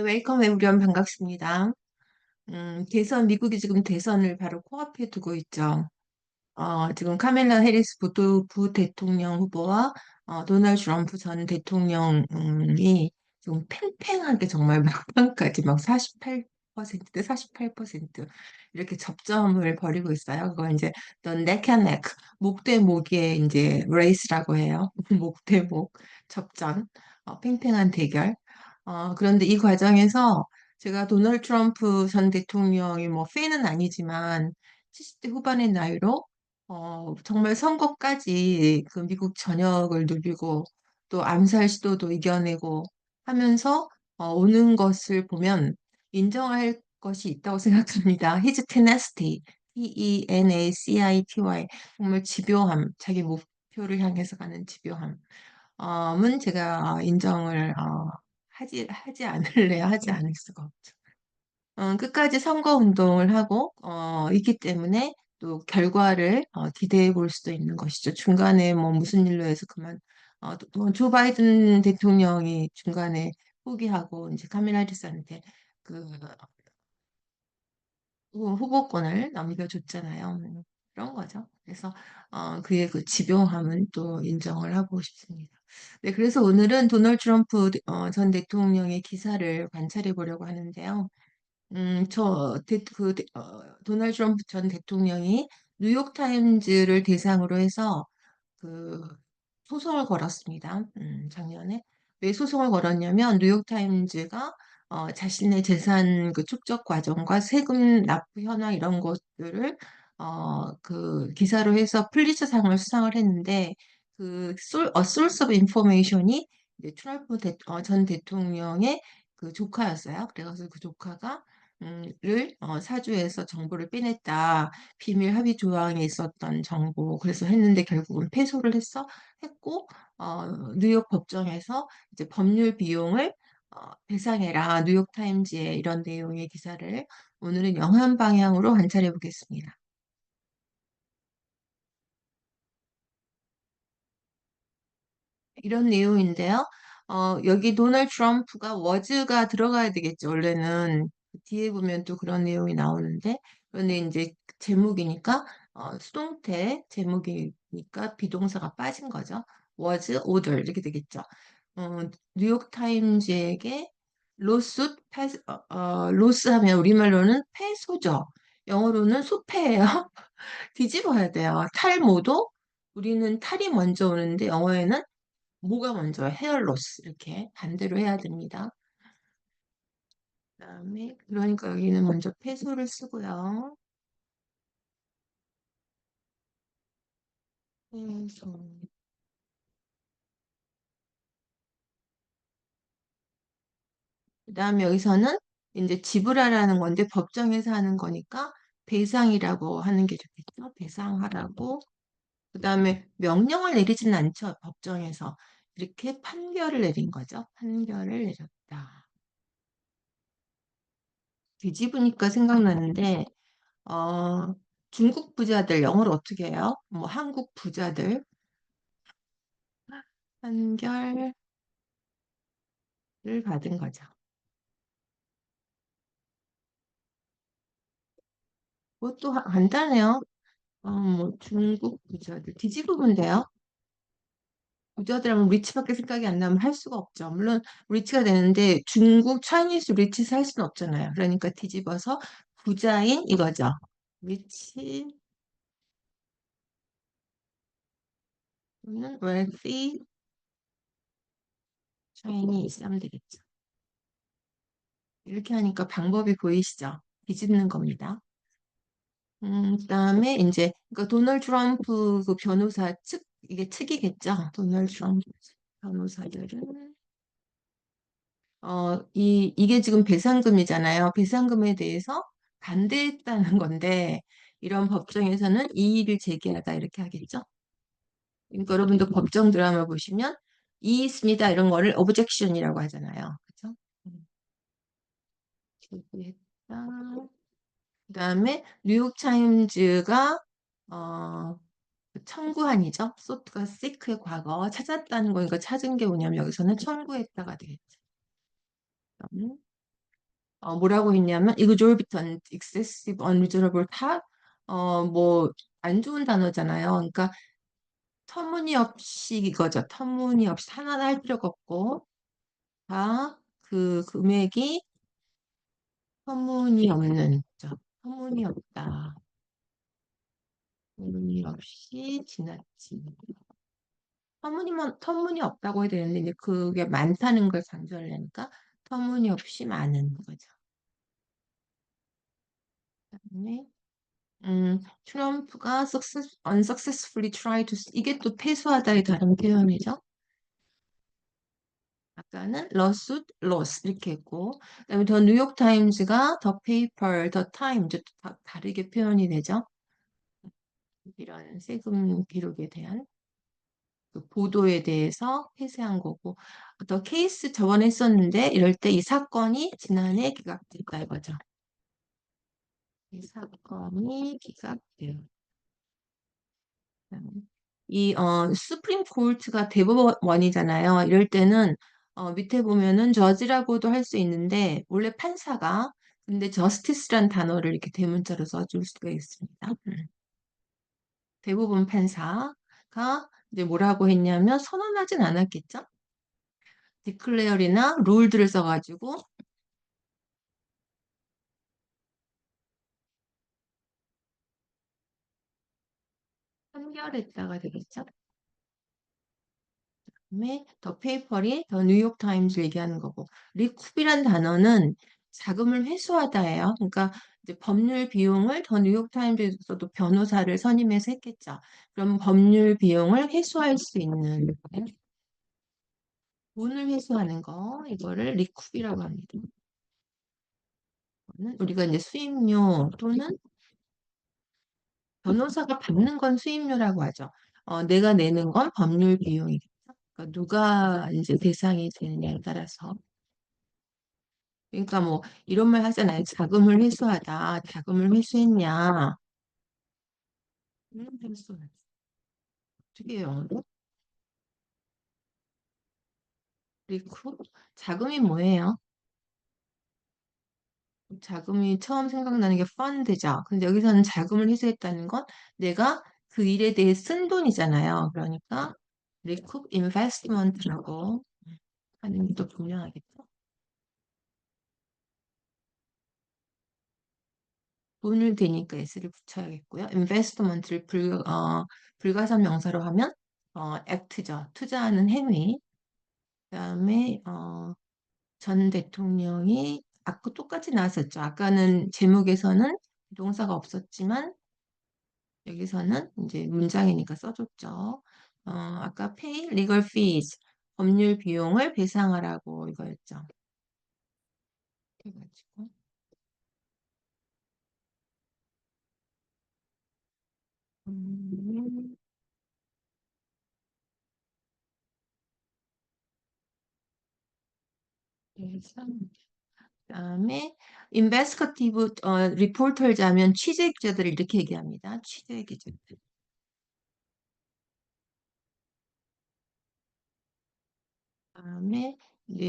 웰컴 에브리원 반갑습니다. 음, 대선, 미국이 지금 대선을 바로 코앞에 두고 있죠. 어, 지금 카멜라 해리스 부도, 부 대통령 후보와 어, 도널드 트럼프 전 대통령이 지금 팽팽하게 정말 막판까지 막 48%대 48% 이렇게 접점을 벌이고 있어요. 그거 이제 the neck and neck, 목 대 목의 이제 레이스라고 해요. 목 대 목 접전, 어, 팽팽한 대결. 어, 그런데 이 과정에서 제가 도널드 트럼프 전 대통령이 뭐 팬은 아니지만 70대 후반의 나이로 어, 정말 선거까지 그 미국 전역을 누비고 또 암살 시도도 이겨내고 하면서 어, 오는 것을 보면 인정할 것이 있다고 생각합니다. His tenacity, T-E-N-A-C-I-T-Y 정말 집요함, 자기 목표를 향해서 가는 집요함. 은 제가 인정을 어, 하지 하지 않을래야 하지 않을 수가 없죠. 어, 끝까지 선거 운동을 하고 어, 있기 때문에 또 결과를 어, 기대해 볼 수도 있는 것이죠. 중간에 뭐 무슨 일로 해서 그만 어, 또- 또조 바이든 대통령이 중간에 포기하고 이제 카밀라 해리스한테 그 후- 후보권을 넘겨줬잖아요. 음, 그런 거죠. 그래서 어, 그의 그 집요함은 또 인정을 하고 싶습니다. 네, 그래서 오늘은 도널드 트럼프 어, 전 대통령의 기사를 관찰해 보려고 하는데요. 음, 저, 대, 그, 대- 어, 도널드 트럼프 전 대통령이 뉴욕타임즈를 대상으로 해서 그 소송을 걸었습니다. 음, 작년에. 왜 소송을 걸었냐면 뉴욕타임즈가 어, 자신의 재산 그 축적 과정과 세금 납부 현황 이런 것들을 어, 그 기사로 해서 플리처상을 수상을 했는데 그 솔, 어, of information이 이제 트럼프 대, 어, 전 대통령의 그 조카였어요. 그래서 그 조카가 음, 를 어, 사주에서 정보를 빼냈다. 비밀 합의 조항에 있었던 정보 그래서 했는데 결국은 패소를 했어 했고 어, 뉴욕 법정에서 이제 법률 비용을 어, 배상해라 뉴욕 타임즈에 이런 내용의 기사를 오늘은 영한 방향으로 관찰해 보겠습니다. 이런 내용인데요. 어, 여기 도널드 트럼프가 워즈가 들어가야 되겠죠. 원래는 뒤에 보면 또 그런 내용이 나오는데 그런데 이제 제목이니까 어, 수동태 제목이니까 비동사가 빠진 거죠. was order 이렇게 되겠죠. 어, 뉴욕 타임즈에게 로스 패 어, 어, 로스 하면 우리말로는 패소죠. 영어로는 수패예요. 뒤집어야 돼요. 탈모도 우리는 탈이 먼저 오는데 영어에는 뭐가 먼저 헤어로스 이렇게 반대로 해야 됩니다. 그 다음에 그러니까 여기는 먼저 패소를 쓰고요. 패소. 그 다음에 여기서는 이제 지불하라는 건데 법정에서 하는 거니까 배상이라고 하는 게 좋겠죠. 배상하라고. 그 다음에 명령을 내리지는 않죠. 법정에서 이렇게 판결을 내린 거죠. 판결을 내렸다. 뒤집으니까 생각나는데 어, 중국 부자들 영어로 어떻게 해요? 뭐 한국 부자들 판결을 받은 거죠. 그것도 하- 간단해요. 어, 뭐 중국 부자들 뒤집으면 돼요. 부자들 하면 리치밖에 생각이 안 나면 할 수가 없죠. 물론 리치가 되는데 중국 차이니스 리치스 할 수는 없잖아요. 그러니까 뒤집어서 부자인 이거죠. 리치 는 wealthy Chinese 하면 되겠죠. 이렇게 하니까 방법이 보이시죠? 뒤집는 겁니다. 음, 그다음에 이제 그러니까 도널드 트럼프 그 변호사 측 이게 측이겠죠. 도널드 트럼프 변호사들은 어, 이 이게 지금 배상금이잖아요. 배상금에 대해서 반대했다는 건데 이런 법정에서는 이의를 제기하다 이렇게 하겠죠. 그러니까 여러분도 법정 드라마 보시면 이의 있습니다 이런 거를 objection이라고 하잖아요. 그렇죠? 음, 제기했다. 그 다음에 뉴욕 타임즈가 어 청구한이죠. 소트가 시크의 과거 찾았다는 거니까 찾은 게 뭐냐면 여기서는 청구했다가 되겠죠. 음. 어, 뭐라고 했냐면 exorbitant, excessive, unreasonable 다 어, 뭐 안 좋은 단어잖아요. 그러니까 터무니없이 이거죠. 터무니없이 하나는 할 필요가 없고 다 그 금액이 터무니없는 거죠. 터무니없다. 터무니없이 지나치. 터무니면 터무니 없다고 해야 되는데 이제 그게 많다는 걸 강조하려니까 터무니없이 많은 거죠. 그다음에 음, 트럼프가 success, unsuccessfully tried to 이게 또 패소하다의 다른 표현이죠. 아까는 lawsuit, loss 이렇게 했고 그다음에 더 뉴욕 타임즈가 더 페이퍼, 더 타임즈 다 다르게 표현이 되죠. 이런 세금 기록에 대한 그 보도에 대해서 폐쇄한 거고 더 케이스 저번에 했었는데 이럴 때 이 사건이 지난해 기각됐다 이거죠. 이 사건이 기각돼요. 이 어, 수프림 코르트가 대법원이잖아요. 이럴 때는 어, 밑에 보면은 저지라고도 할 수 있는데 원래 판사가 근데 저스티스란 단어를 이렇게 대문자로 써줄 수가 있습니다. 음. 대부분 판사가 이제 뭐라고 했냐면 선언하진 않았겠죠? 디클레어리나 룰들을 써가지고 판결했다가 되겠죠? 그다음에 더 페이퍼리 더 뉴욕 타임즈 얘기하는 거고 리쿱이란 단어는 자금을 회수하다예요. 그러니까 법률 비용을 더 뉴욕 타임즈에서도 변호사를 선임해서 했겠죠. 그럼 법률 비용을 회수할 수 있는 돈을 회수하는 거 이거를 리쿱이라고 합니다. 우리가 이제 수임료 또는 변호사가 받는 건 수임료라고 하죠. 어, 내가 내는 건 법률 비용이겠죠. 그러니까 누가 이제 대상이 되느냐에 따라서. 그러니까 뭐 이런 말 하잖아요. 자금을 회수하다. 자금을 회수했냐? 음, 회수하지. 어떻게 영어로? 그리고 자금이 뭐예요? 자금이 처음 생각나는 게 펀드죠. 근데 여기서는 자금을 회수했다는 건 내가 그 일에 대해 쓴 돈이잖아요. 그러니까 리쿱 인베스트먼트라고 하는 게 또 분명하겠죠. 돈을 대니까 s를 붙여야겠고요. 인베스트먼트를 불, 어, 불가산 명사로 하면 어, 액트죠. 투자하는 행위. 그다음에 어, 전 대통령이 아까 똑같이 나왔었죠. 아까는 제목에서는 동사가 없었지만 여기서는 이제 문장이니까 써줬죠. 어, 아까 pay legal fees 법률 비용을 배상하라고 이거였죠. 해가지고 음, 배상 그다음에 인베스커티브 어, 리포터자면 취재 기자들을 이렇게 얘기합니다. 취재 기자들. 다음에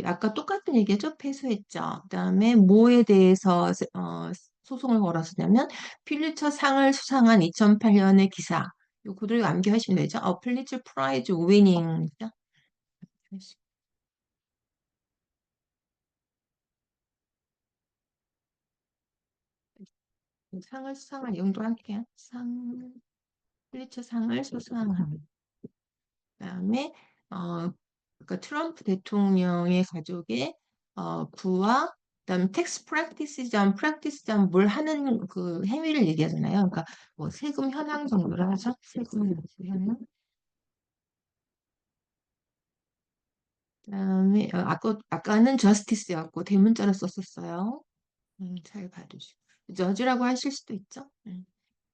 아까 똑같은 얘기죠. 패소했죠. 그다음에 뭐에 대해서 세- 어, 소송을 걸었었냐면 필리처 상을 수상한 2008년의 기사. 요 그대로 암기하시면 되죠. 어, 필리처 프라이즈 위닝이죠. 상을 수상한 용도 할게요. 상 필리처 상을 수상한. 그다음에 어 그러니까 트럼프 대통령의 가족의 어 부와 그다음에 텍스 프랙티스점 프랙티스점 뭘 하는 그 행위를 얘기하잖아요. 그러니까 뭐 세금 현황 정도를 하죠. 세금 현황. 그다음에 어, 아까 아까는 저스티스였고 대문자로 썼었어요. 음, 잘 봐주시고 저지라고 하실 수도 있죠. 음.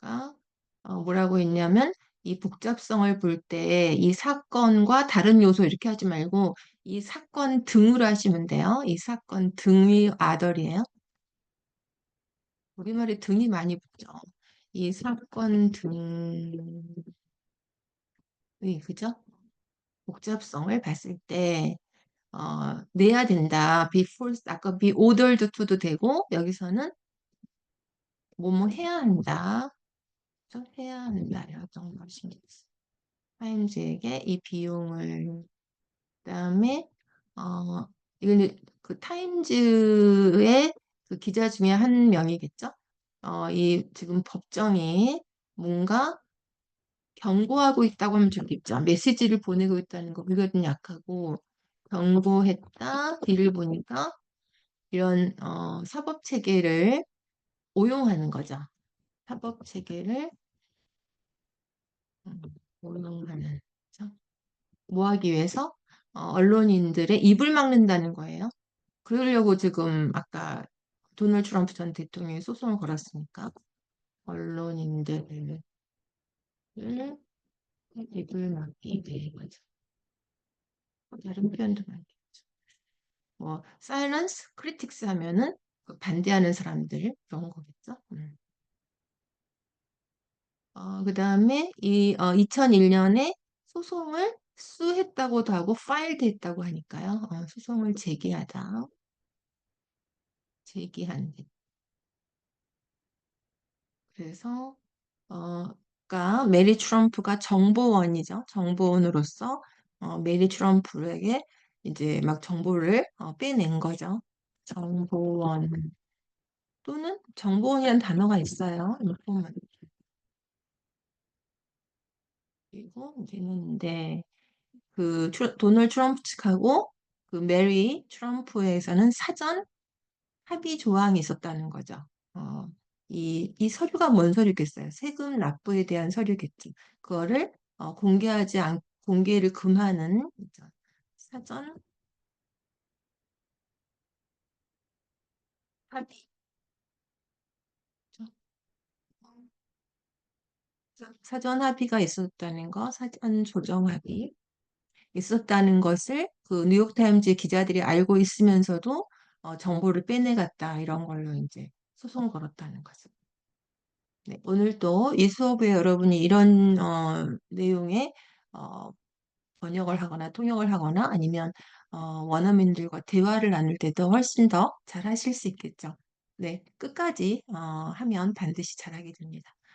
그러니까 어, 뭐라고 했냐면 이 복잡성을 볼 때 이 사건과 다른 요소 이렇게 하지 말고 이 사건 등으로 하시면 돼요. 이 사건 등이 아덜이에요. 우리말에 등이 많이 붙죠. 이 사건 등이 그죠? 복잡성을 봤을 때 어, 내야 된다. be forced, 아까 be ordered to도 되고, 여기서는 뭐뭐 해야 한다. 해야 걸 신경 써. 타임즈에게 이 비용을, 그 다음에, 어, 이거는 그 타임즈의 그 기자 중에 한 명이겠죠? 어, 이 지금 법정이 뭔가 경고하고 있다고 하면 좋겠죠. 메시지를 보내고 있다는 거, 그게 좀 약하고, 경고했다, 뒤를 보니까 이런 어, 사법 체계를 오용하는 거죠. 사법 체계를 음, 오용하는 거죠. 뭐 하기 위해서 어, 언론인들의 입을 막는다는 거예요. 그러려고 지금 아까 도널드 트럼프 전 대통령이 소송을 걸었으니까 언론인들을 입을 막기 위해 거죠. 다른 표현도 많겠죠. 뭐 silence, critics 하면은 그 반대하는 사람들 그런 거겠죠. 음. 어, 그 다음에 이 어, 2001년에 소송을 수했다고도 하고 파일드 했다고 하니까요. 어, 소송을 제기하다. 제기한 데 그래서 어, 가 메리 트럼프가 정보원이죠. 정보원으로서 어, 메리 트럼프에게 이제 막 정보를 어, 빼낸 거죠. 정보원 또는 정보원이라는 단어가 있어요. 보면 그리고 이제는 그 도널드 트럼프 측하고 그 메리 트럼프에서는 사전 합의 조항이 있었다는 거죠. 어, 이, 이 서류가 뭔 서류겠어요? 세금 납부에 대한 서류겠죠. 그거를 어, 공개하지 않, 공개를 금하는. 사전 합의. 사전 합의가 있었다는 거, 사전 조정 합의 있었다는 것을 그 뉴욕타임즈 기자들이 알고 있으면서도 어, 정보를 빼내갔다 이런 걸로 이제 소송 걸었다는 거죠. 네, 오늘도 이 수업에 여러분이 이런 어, 내용의 어, 번역을 하거나 통역을 하거나 아니면 어, 원어민들과 대화를 나눌 때도 훨씬 더 잘하실 수 있겠죠. 네, 끝까지 어, 하면 반드시 잘하게 됩니다.